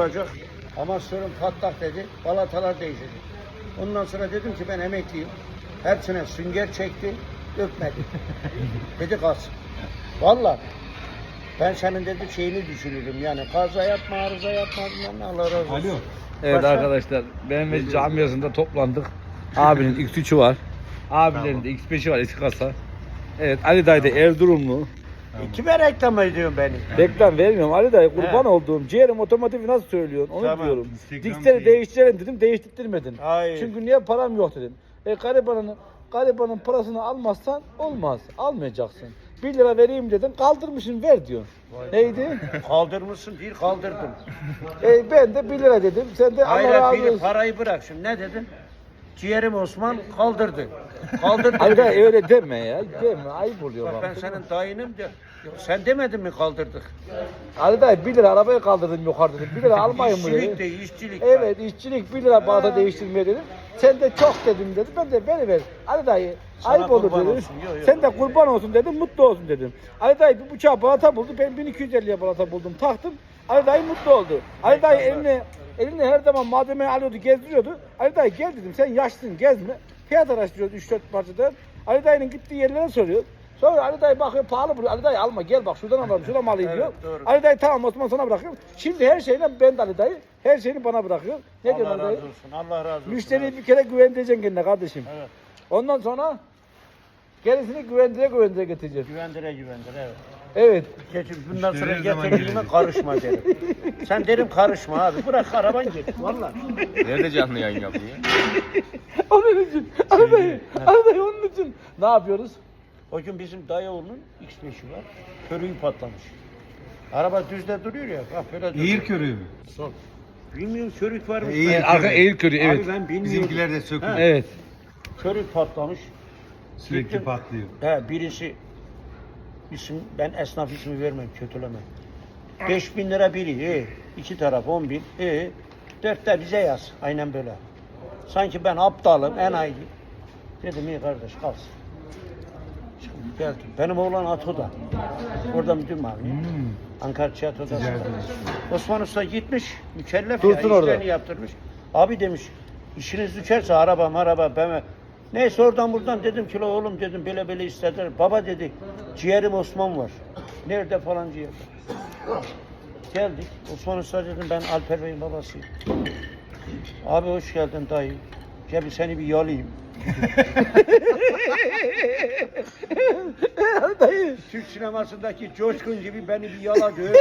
olacak. Amasörüm patlak dedi. Balatalar değişecek. Ondan sonra dedim ki ben emekliyim. Hepsine sünger çekti. Öpmedi. dedi kalsın. Valla. Ben senin dedi şeyini düşünürüm yani. Kaza yapma, arıza yapma. bilmem ne, Allah razı olsun. Alo. Evet Başka? arkadaşlar Mehmet camiasında toplandık. Abinin X3'ü var. Abilerin de X5'i var eski kasa. Evet Ali dayı da Erzurumlu. E, Kime reklam ediyorsun beni? Reklam vermiyorum Ali dayı kurban He. olduğum ciğerim otomotivi nasıl söylüyorsun onu Tamam. diyorum. Instagram Diksleri değil. değiştirelim dedim değiştirmedin. Hayır. Çünkü niye param yok dedim. E garibanın, garibanın parasını almazsan olmaz. Almayacaksın. 1 lira vereyim dedin kaldırmışsın ver diyor. Neydi? Kaldırmışsın değil kaldırdım. e ben de 1 lira dedim. Sen de Allah Hayır razı biri olsun. parayı bırak şimdi ne dedin? Ciğerim Osman kaldırdı. Kaldırdı. Dayı öyle deme ya. Deme ayıp oluyor Bak ben senin dayınım de. Yok, sen demedin mi kaldırdık? Ali dayı 1 lira arabayı kaldırdım yukarı dedim. 1 lira almayın mı İşçilik dedim. de işçilik. Evet işçilik 1 lira balata değiştirmeye dedim. Sen de çok dedim dedi. Ben de beni ver. Ali dayı Sana ayıp olur kurban dedim. olsun, yok, yok. Sen de kurban olsun dedim. Mutlu olsun dedim. Ali dayı bir bıçağı balata buldu. Ben 1250'ye balata buldum. Taktım. Ali dayı mutlu oldu. Ali dayı eline eline her zaman malzemeyi alıyordu, gezdiriyordu. Ali dayı gel dedim. Sen yaşlısın, gezme. Fiyat araştırıyoruz 3-4 parçadan. Ali dayının gittiği yerlere soruyor. Sonra Ali dayı bakıyor pahalı burada. Ali dayı alma gel bak şuradan alalım şuradan alayım Evet, diyor. doğru. Ali dayı tamam Osman sana bırakıyorum. Şimdi her şeyle ben de Ali dayı her şeyini bana bırakıyor. Ne diyorsun Allah Ali dayı? razı olsun. Allah razı olsun. Müşteriyi bir kere güvendireceksin kendine kardeşim. Evet. Ondan sonra gerisini güvendire güvendire getireceksin. Güvendire güvendire evet. Evet. Geç, bundan sonra zaman getirdiğime gelecek? karışma derim. Sen derim karışma abi. Bırak araban git. Valla. Nerede canlı yayın yapıyor? Onun için. Ali dayı. Ali dayı onun için. Ne yapıyoruz? O gün bizim dayıoğlunun X5'i var. Körüğü patlamış. Araba düzde duruyor ya. Bak böyle duruyor. Eğir körüğü mü? Sol. Bilmiyorum körük varmış. Eğir Ben- Arka eğil körü evet. Abi ben bilmiyorum. Bizimkiler de söküyor. Ha. Evet. Körük patlamış. Sürekli Gittim. patlıyor. He birisi isim ben esnaf ismi vermem kötülemem. 5 bin lira biri. E, iki taraf 10 bin. E, dört de bize yaz. Aynen böyle. Sanki ben aptalım, enayi. Dedim iyi kardeş kalsın. Geldim. Benim oğlan Ato'da. Orada müdür mavi. Hmm. Ankara Tiyatro'da. Osman Usta gitmiş, mükellef Dursun ya, orada. yaptırmış. Abi demiş, işiniz düşerse araba maraba ben Neyse oradan buradan dedim ki "La oğlum dedim böyle böyle istediler. Baba dedi, ciğerim Osman var. Nerede falan ciğerde. Geldik. Osman Usta dedim ben Alper Bey'in babasıyım. Abi hoş geldin dayı. Gel bir seni bir yalayayım. Dayı. Türk sinemasındaki Coşkun gibi beni bir yaladı.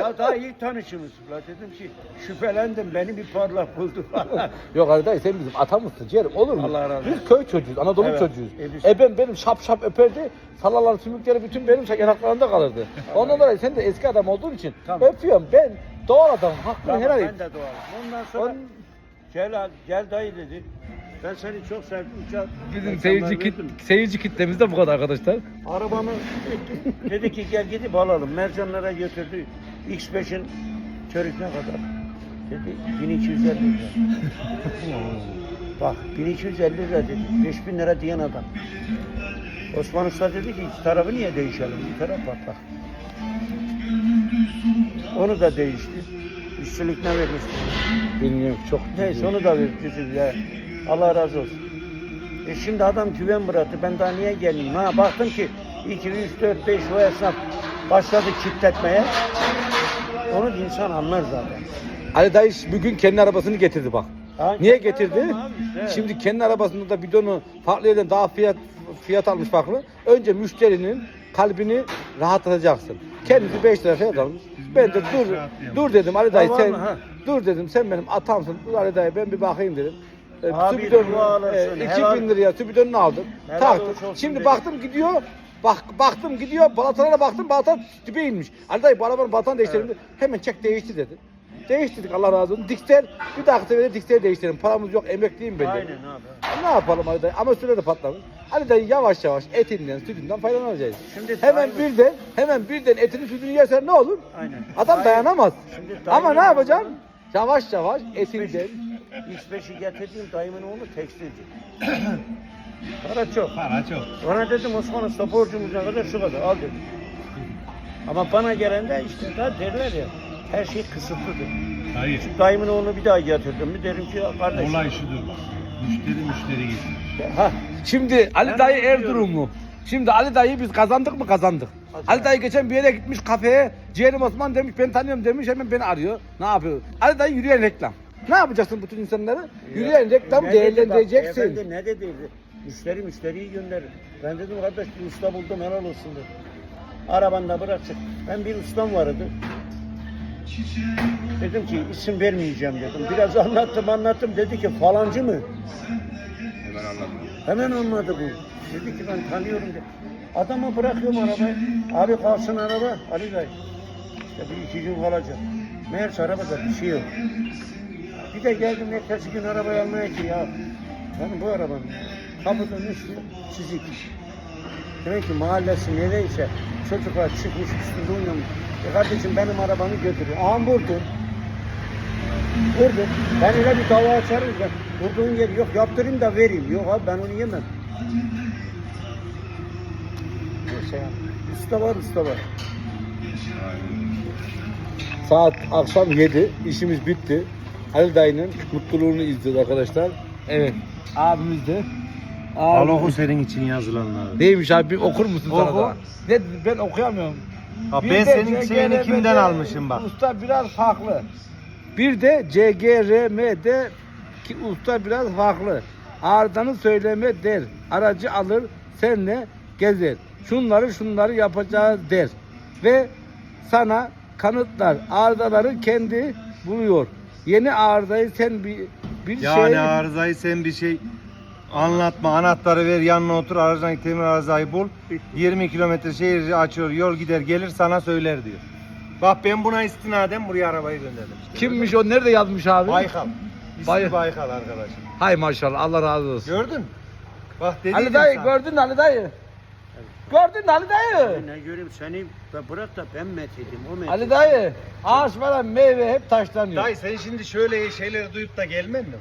ya daha ilk tanışımız. La dedim ki şüphelendim beni bir parlak buldu falan. Yok dayı sen bizim atamızsın ciğerim olur mu? Allah razı olsun. Biz köy çocuğuyuz, Anadolu Evet, çocuğuyuz. e biz- E ben benim şap şap öperdi, salalar sümükleri bütün benim yanaklarımda kalırdı. Ondan dolayı sen de eski adam olduğun için Tamam. öpüyorum. Ben doğal adamım, hakkını Tamam, helal et. ben de doğal. Ondan sonra On- gel, gel dayı dedi. Ben seni çok sevdim. Uçak, Bizim seyirci, kit, seyirci kitlemiz de bu kadar arkadaşlar. Arabamı dedi ki gel gidip alalım. Mercanlara götürdü. X5'in körük ne kadar? Dedi 1250 lira. Bak 1250 lira dedi. 5000 lira diyen adam. Osman Usta dedi ki iki tarafı niye değişelim? Bir taraf patlak. Onu da değişti. İşçilik ne vermişti? Bilmiyorum çok. Neyse onu da verdi. Allah razı olsun. E şimdi adam güven bıraktı. Ben daha niye geleyim? Ha baktım ki 2, 3, 4, 5 o esnaf başladı kitletmeye. Onu insan anlar zaten. Ali dayı bugün kendi arabasını getirdi bak. Ha, Niye kendi getirdi? arabam abi işte. Şimdi kendi arabasında da bidonu farklı yerden daha fiyat fiyat almış farklı. Önce müşterinin kalbini rahatlatacaksın. Kendisi 5 lira fiyat almış. Ben de dur dur dedim Ali dayı Tamam sen mı, ha? dur dedim sen benim atamsın. Dur Ali dayı ben bir bakayım dedim. E, Abi tübidonu, dua alırsın, e, helal- 2000 liraya tübidonunu aldım. Helal Taktım. olsun Şimdi dedim. baktım gidiyor. Bak baktım gidiyor. Balatalara baktım. Balata dibe inmiş. Ali dayı bu arabanın balatan değiştirelim dedi. Hemen çek değişti dedi. Değiştirdik Allah razı olsun. Dikster bir dahaki sefere dikster değiştirelim. Paramız yok emekliyim ben dedi. Aynen abi. Ne yapalım Ali dayı? Ama süre de patlamış. Ali dayı yavaş yavaş etinden, sütünden faydalanacağız. Şimdi hemen dayı- birden, hemen birden etini sütünü yersen ne olur? Aynen. Adam Dayı- dayanamaz. Şimdi Ama ne yapacaksın? Yavaş yavaş etinden. X5'i getirdiğim dayımın oğlu tekstilci. Para çok. Para çok. Ona dedim Osman Usta borcumuz ne kadar şu kadar al dedim. Ama bana gelen de işte daha derler ya Her şey kısıtlıdır. Hayır. Dayımın oğlunu bir daha getirdim mi derim ki "Ya kardeş. Olay şudur bak. Müşteri müşteri getirir. Ha, Şimdi Ali Ben dayı. Erzurumlu. Şimdi Ali dayı biz kazandık mı kazandık. Kazandık. Ali dayı geçen bir yere gitmiş kafeye. Ciğerim Osman demiş ben tanıyorum demiş hemen beni arıyor. Ne yapıyor? Ali dayı yürüyen reklam. Ne yapacaksın bütün insanları? Yürüyen reklam dedi bak, değerlendireceksin. beyefendi ne dedi? Müşteri müşteriyi gönderir. Ben dedim kardeş bir usta buldum helal olsun dedim. Arabanda bıraktık. Ben bir ustam vardı. Dedim ki isim vermeyeceğim dedim. Biraz anlattım anlattım. Dedi ki falancı mı? Hemen anladım. Hemen anladı bu. Dedi ki ben tanıyorum dedi. Adamı bırakıyorum arabayı. Abi kalsın araba. Ali Bey. İşte bir iki gün kalacak. Meğerse arabada bir şey yok. Bir de geldim ertesi gün arabayı almaya ki ya. Yani bu arabanın kapıdan üstü çizik. Demek ki mahallesi nereyse çocuklar çıkmış üstünde oynamış. E kardeşim benim arabamı götürüyor. Aha vurdum. Vurdum. Ben öyle bir dava açarım ki vurduğun yeri yok yaptırayım da vereyim. Yok abi ben onu yemem. Neyse ya. Usta var usta var. Saat akşam 7. işimiz bitti. Ali dayının mutluluğunu izliyoruz arkadaşlar. Evet. Abimiz de. Al oku senin için yazılanları. Neymiş abi okur musun sana Oku. da? Ne ben okuyamıyorum. Ha, Bir ben de senin şeyini CGRM'de kimden almışım bak. Usta biraz farklı. Bir de CGRM'de ki usta biraz farklı. Ağırdanı söyleme der. Aracı alır senle gezer. Şunları şunları yapacağız der. Ve sana kanıtlar. Ağırdaları kendi buluyor. Yeni ağırdayı sen bir bir Yani şey arızayı sen bir şey anlatma. Anahtarı ver yanına otur aracına temir arızayı bul. 20 kilometre şehir açıyor yol gider gelir sana söyler diyor. Bak ben buna istinaden buraya arabayı gönderdim. işte. kimmiş o nerede yazmış abi? Baykal. İsmi Bay- Baykal arkadaşım. Hay maşallah Allah razı olsun. Gördün? Bak dedim Ali dayı gördün mü Ali dayı? Gördün mü Ali dayı? Ne göreyim seni ben bırak da ben methedim. O met. Ali dayı ağaç falan meyve hep taşlanıyor. Dayı sen şimdi şöyle şeyleri duyup da gelmen mi?